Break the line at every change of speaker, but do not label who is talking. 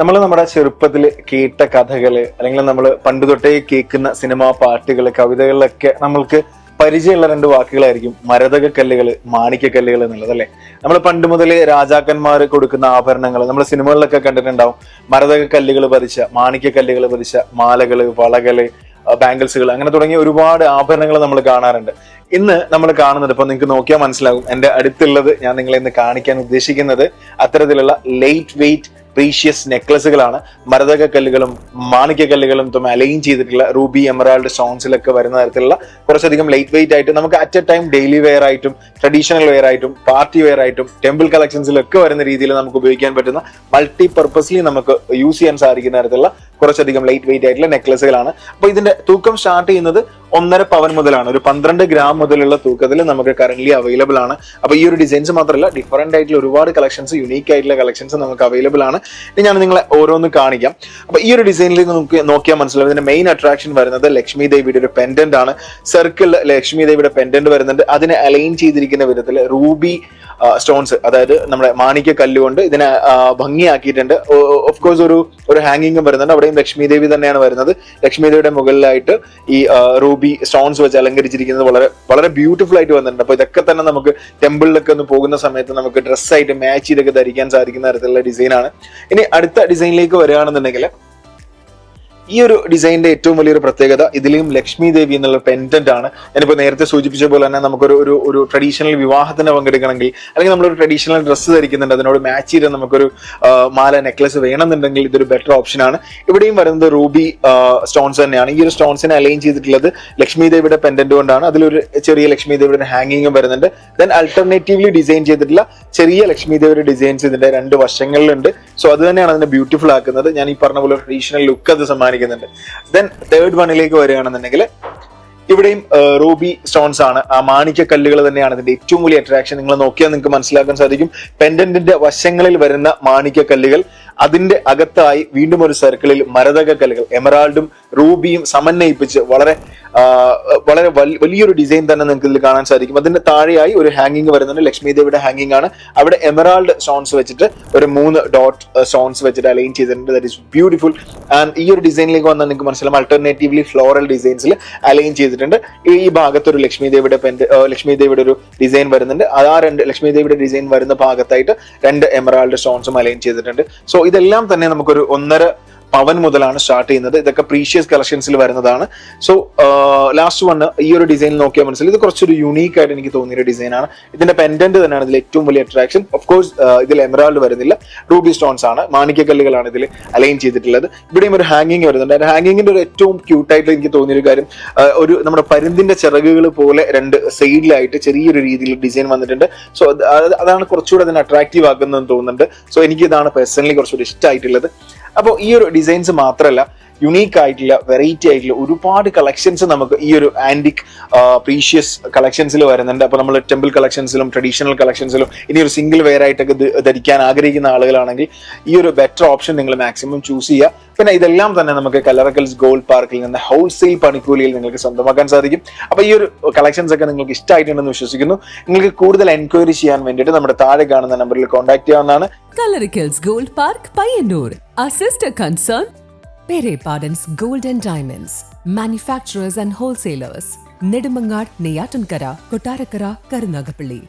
നമ്മൾ നമ്മുടെ ചെറുപ്പത്തിൽ കേട്ട കഥകൾ അല്ലെങ്കിൽ നമ്മൾ പണ്ട് തൊട്ടേ കേൾക്കുന്ന സിനിമ പാട്ടുകൾ കവിതകളിലൊക്കെ നമ്മൾക്ക് പരിചയമുള്ള രണ്ട് വാക്കുകളായിരിക്കും. മരതക കല്ലുകൾ മാണിക്യക്കല്ലുകൾ എന്നുള്ളത് അല്ലെ? നമ്മൾ പണ്ട് മുതൽ രാജാക്കന്മാർ കൊടുക്കുന്ന ആഭരണങ്ങൾ നമ്മൾ സിനിമകളിലൊക്കെ കണ്ടിട്ടുണ്ടാവും. മരതക കല്ലുകൾ പതിച്ച മാണിക്യക്കല്ലുകൾ പതിച്ച മാലകൾ വളകൾ ബാംഗിൾസുകൾ അങ്ങനെ തുടങ്ങിയ ഒരുപാട് ആഭരണങ്ങൾ നമ്മൾ കാണാറുണ്ട്. ഇന്ന് നമ്മൾ കാണുന്നത് ഇപ്പൊ നിങ്ങൾക്ക് നോക്കിയാൽ മനസ്സിലാകും. എന്റെ അടുത്തുള്ളത് ഞാൻ നിങ്ങളെ ഇന്ന് കാണിക്കാൻ ഉദ്ദേശിക്കുന്നത് അത്തരത്തിലുള്ള ലേറ്റ് വെയിറ്റ് പ്രീഷ്യസ് നെക്ലസുകളാണ് മരതക കല്ലുകളും മാണിക്യ കല്ലുകളും തമ്മിൽ അലൈൻ ചെയ്തിട്ടുള്ള റൂബി എമറാൾഡ് സ്റ്റോൺസിലൊക്കെ വരുന്ന തരത്തിലുള്ള കുറച്ചധികം ലൈറ്റ് വെയിറ്റ് ആയിട്ട് നമുക്ക് at a time daily wear ആയിട്ടും ട്രഡീഷണൽ വെയർ ആയിട്ടും പാർട്ടി വെയർ ആയിട്ടും ടെമ്പിൾ കളക്ഷൻസിലൊക്കെ വരുന്ന രീതിയിൽ നമുക്ക് ഉപയോഗിക്കാൻ പറ്റുന്ന മൾട്ടി പർപ്പസ്ലി നമുക്ക് യൂസ് ചെയ്യാൻ സാധിക്കുന്ന തരത്തിലുള്ള കുറച്ചധികം ലൈറ്റ് വെയിറ്റ് ആയിട്ടുള്ള നെക്ലസുകളാണ് അപ്പൊ ഇതിന്റെ തൂക്കം സ്റ്റാർട്ട് ചെയ്യുന്നത് ഒന്നര പവൻ മുതലാണ്. ഒരു പന്ത്രണ്ട് ഗ്രാം മുതലുള്ള തൂക്കത്തിൽ നമുക്ക് കറന്റ് അവൈലബിൾ ആണ്. അപ്പൊ ഈ ഒരു ഡിസൈൻസ് മാത്രമല്ല ഡിഫറെന്റ് ആയിട്ടുള്ള ഒരുപാട് കളക്ഷൻസ് യുണീക്ക് ആയിട്ടുള്ള കളക്ഷൻസ് നമുക്ക് അവൈലബിൾ ആണ്. ഇനി ഞാൻ നിങ്ങളെ ഓരോന്ന് കാണിക്കാം. അപ്പൊ ഈ ഒരു ഡിസൈനിലേക്ക് നമുക്ക് നോക്കിയാൽ മനസ്സിലാവും. ഇതിന്റെ മെയിൻ അട്രാക്ഷൻ വരുന്നത് ലക്ഷ്മി ദേവിയുടെ ഒരു പെൻഡന്റ് ആണ്. സർക്കിൾ ലക്ഷ്മി ദേവിയുടെ പെൻഡന്റ് വരുന്നുണ്ട്. അതിനെ അലൈൻ ചെയ്തിരിക്കുന്ന വിധത്തിൽ റൂബി സ്റ്റോൺസ് അതായത് നമ്മുടെ മാണിക്യ കല്ലുകൊണ്ട് ഇതിനെ ഭംഗിയാക്കിയിട്ടുണ്ട്. ഓഫ് കോഴ്സ് ഒരു ഒരു ഹാങ്ങിങ്ങും വരുന്നുണ്ട്. അവിടെയും ലക്ഷ്മി ദേവി തന്നെയാണ് വരുന്നത്. ലക്ഷ്മി ദേവിയുടെ മുകളിലായിട്ട് ഈ റൂബി സ്റ്റോൺസ് വെച്ച് അലങ്കരിച്ചിരിക്കുന്നത് വളരെ വളരെ ബ്യൂട്ടിഫുൾ ആയിട്ട് വന്നിട്ടുണ്ട്. അപ്പൊ ഇതൊക്കെ തന്നെ നമുക്ക് ടെമ്പിളിലൊക്കെ ഒന്ന് പോകുന്ന സമയത്ത് നമുക്ക് ഡ്രസ്സായിട്ട് മാച്ച് ചെയ്തൊക്കെ ധരിക്കാൻ സാധിക്കുന്ന തരത്തിലുള്ള ഡിസൈനാണ് ഇനി അടുത്ത ഡിസൈനിലേക്ക് വരികയാണെന്നുണ്ടെങ്കിൽ ഈ ഒരു ഡിസൈനിന്റെ ഏറ്റവും വലിയൊരു പ്രത്യേകത ഇതിലെയും ലക്ഷ്മി ദേവി എന്നുള്ള പെൻഡന്റ് ആണ്. ഞാനിപ്പോൾ നേരത്തെ സൂചിപ്പിച്ച പോലെ തന്നെ നമുക്കൊരു ഒരു ഒരു ട്രഡീഷണൽ വിവാഹത്തിന് പങ്കെടുക്കണമെങ്കിൽ അല്ലെങ്കിൽ നമ്മളൊരു ട്രഡീഷണൽ ഡ്രസ്സ് ധരിക്കുന്നുണ്ട് അതിനോട് മാച്ച് ചെയ്ത് നമുക്കൊരു മാല നെക്ലസ് വേണമെന്നുണ്ടെങ്കിൽ ഇതൊരു ബെറ്റർ ഓപ്ഷൻ ആണ്. ഇവിടെയും വരുന്നത് റൂബി സ്റ്റോൺസ് തന്നെയാണ്. ഈ ഒരു സ്റ്റോൺസിനെ അലൈൻ ചെയ്തിട്ടുള്ളത് ലക്ഷ്മി ദേവിയുടെ പെൻഡന്റ് കൊണ്ടാണ്. അതിലൊരു ചെറിയ ലക്ഷ്മി ദേവിയുടെ ഹാങ്ങിങ്ങും വരുന്നുണ്ട്. ദെൻ അൾട്ടർനേറ്റീവ്ലി ഡിസൈൻ ചെയ്തിട്ടുള്ള ചെറിയ ലക്ഷ്മി ദേവിയുടെ ഡിസൈൻസ് ഇതിന്റെ രണ്ട് വശങ്ങളിലുണ്ട്. സോ അത് തന്നെയാണ് അതിനെ ബ്യൂട്ടിഫുൾ ആക്കുന്നത്. ഞാൻ ഈ പറഞ്ഞ പോലെ ട്രഡീഷണൽ ലുക്ക് അത് സമ്മാനിക്കുന്നുണ്ട് ദെൻ തേർഡ് വണ്ണിലേക്ക് വരികയാണെന്നുണ്ടെങ്കിൽ ഇവിടെയും റൂബി സ്റ്റോൺസ് ആണ്. ആ മാണിക്യ കല്ലുകൾ തന്നെയാണ് ഇതിന്റെ ഏറ്റവും വലിയ അട്രാക്ഷൻ നിങ്ങൾ നോക്കിയാൽ നിങ്ങൾക്ക് മനസ്സിലാക്കാൻ സാധിക്കും. പെൻഡന്റിന്റെ വശങ്ങളിൽ വരുന്ന മാണിക്യ കല്ലുകൾ അതിന്റെ അകത്തായി വീണ്ടും ഒരു സർക്കിളിൽ മരതക കല്ലുകൾ എമറാൾഡും റൂബിയും സമന്വയിപ്പിച്ച് വളരെ വളരെ വലിയൊരു ഡിസൈൻ തന്നെ നിങ്ങൾക്ക് ഇതിൽ കാണാൻ സാധിക്കും. അതിന്റെ താഴെയായി ഒരു ഹാങ്ങിങ് വരുന്നുണ്ട്. ലക്ഷ്മി ദേവിയുടെ ഹാങ്ങിങ് ആണ്. അവിടെ എമറാൾഡ് സ്റ്റോൺസ് വെച്ചിട്ട് ഒരു മൂന്ന് ഡോട്ട് സ്റ്റോൺസ് വെച്ചിട്ട് അലൈൻ ചെയ്തിട്ടുണ്ട്. ദാറ്റ് ഇസ് ബ്യൂട്ടിഫുൾ ആൻഡ് ഈ ഒരു ഡിസൈനിലേക്ക് വന്നാൽ നിങ്ങൾക്ക് മനസ്സിലാവും. അൾട്ടർനേറ്റീവ്ലി ഫ്ലോറൽ ഡിസൈൻസിൽ അലൈൻ ചെയ്തിട്ടുണ്ട്. ഈ ഈ ഭാഗത്ത് ഒരു ലക്ഷ്മി ദേവിയുടെ പെൻഡ് ലക്ഷ്മി ദേവിയുടെ ഒരു ഡിസൈൻ വരുന്നുണ്ട്. അത് ആ രണ്ട് ലക്ഷ്മി ദേവിയുടെ ഡിസൈൻ വരുന്ന ഭാഗത്തായിട്ട് രണ്ട് എമറാൾഡ് സ്റ്റോൺസും അലൈൻ ചെയ്തിട്ടുണ്ട്. സോ ഇതെല്ലാം തന്നെ നമുക്കൊരു ഒന്നര പവൻ മുതലാണ് സ്റ്റാർട്ട് ചെയ്യുന്നത്. ഇതൊക്കെ പ്രീഷ്യസ് കളക്ഷൻസിൽ വരുന്നതാണ്. സോ ലാസ്റ്റ് വണ് ഈ ഒരു ഡിസൈൻ നോക്കിയാൽ മനസ്സിലായി. ഇത് കുറച്ചൊരു യൂണീക്ക് ആയിട്ട് എനിക്ക് തോന്നിയ ഒരു ഡിസൈനാണ് ഇതിന്റെ പെൻഡന്റ് തന്നെയാണ് ഇതിൽ ഏറ്റവും വലിയ അട്രാക്ഷൻ ഓഫ് കോഴ്സ് ഇതിൽ എമറാൾഡ് വരുന്നില്ല. റൂബി സ്റ്റോൺസ് ആണ്. മാണിക്യക്കല്ലുകളാണ് ഇതിൽ അലൈൻ ചെയ്തിട്ടുള്ളത്. ഇവിടെയും ഒരു ഹാങ്ങിങ് വരുന്നുണ്ട്. ഹാങ്ങിങ്ങിന്റെ ഒരു ഏറ്റവും ക്യൂട്ടായിട്ട് എനിക്ക് തോന്നിയ ഒരു കാര്യം ഒരു നമ്മുടെ പരുന്തിന്റെ ചിറകുകൾ പോലെ രണ്ട് സൈഡിലായിട്ട് ചെറിയൊരു രീതിയിൽ ഡിസൈൻ വന്നിട്ടുണ്ട്. സോ അതാണ് കുറച്ചുകൂടെ അതിനെ അട്രാക്റ്റീവ് ആക്കുന്നതെന്ന് തോന്നുന്നുണ്ട്. സോ എനിക്ക് ഇതാണ് പേഴ്സണലി കുറച്ചുകൂടി ഇഷ്ടമായിട്ടുള്ളത് അപ്പോൾ ഈ ഒരു ഡിസൈൻസ് മാത്രമല്ല യുണീക്ക് ആയിട്ടുള്ള വെറൈറ്റി ആയിട്ടുള്ള ഒരുപാട് കളക്ഷൻസ് നമുക്ക് ഈ ഒരു ആന്റിക് പ്രീഷ്യസ് കളക്ഷൻസിൽ വരുന്നുണ്ട്. അപ്പോൾ നമ്മൾ ടെമ്പിൾ കളക്ഷൻസിലും ട്രഡീഷണൽ കളക്ഷൻസിലും ഇനി ഒരു സിംഗിൾ വെയർ ആയിട്ടൊക്കെ ധരിക്കാൻ ആഗ്രഹിക്കുന്ന ആളുകളാണെങ്കിൽ ഈ ഒരു ബെറ്റർ ഓപ്ഷൻ നിങ്ങൾ മാക്സിമം ചൂസ് ചെയ്യുക. പിന്നെ ഇതെല്ലാം തന്നെ നമുക്ക് കലറക്കൽസ് ഗോൾഡ് പാർക്കിൽ നിന്ന് ഹോൾസെയിൽ പണിക്കൂലിയിൽ നിങ്ങൾക്ക് സ്വന്തമാക്കാൻ സാധിക്കും. അപ്പോൾ ഈ ഒരു കളക്ഷൻസ് ഒക്കെ നിങ്ങൾക്ക് ഇഷ്ടമായിട്ടുണ്ടെന്ന് വിശ്വസിക്കുന്നു. നിങ്ങൾക്ക് കൂടുതൽ എൻക്വയറി ചെയ്യാൻ വേണ്ടിയിട്ട് നമ്മുടെ താഴെ കാണുന്ന നമ്പറിൽ കോൺടാക്ട് ചെയ്യാവുന്നതാണ്.
Kalarickals gold park Payyanur. Our sister concern, Pere Pardon's Golden Diamonds. Manufacturers and wholesalers. Nedumangad, Neyatankara, Kotarakara, Karunagapalli.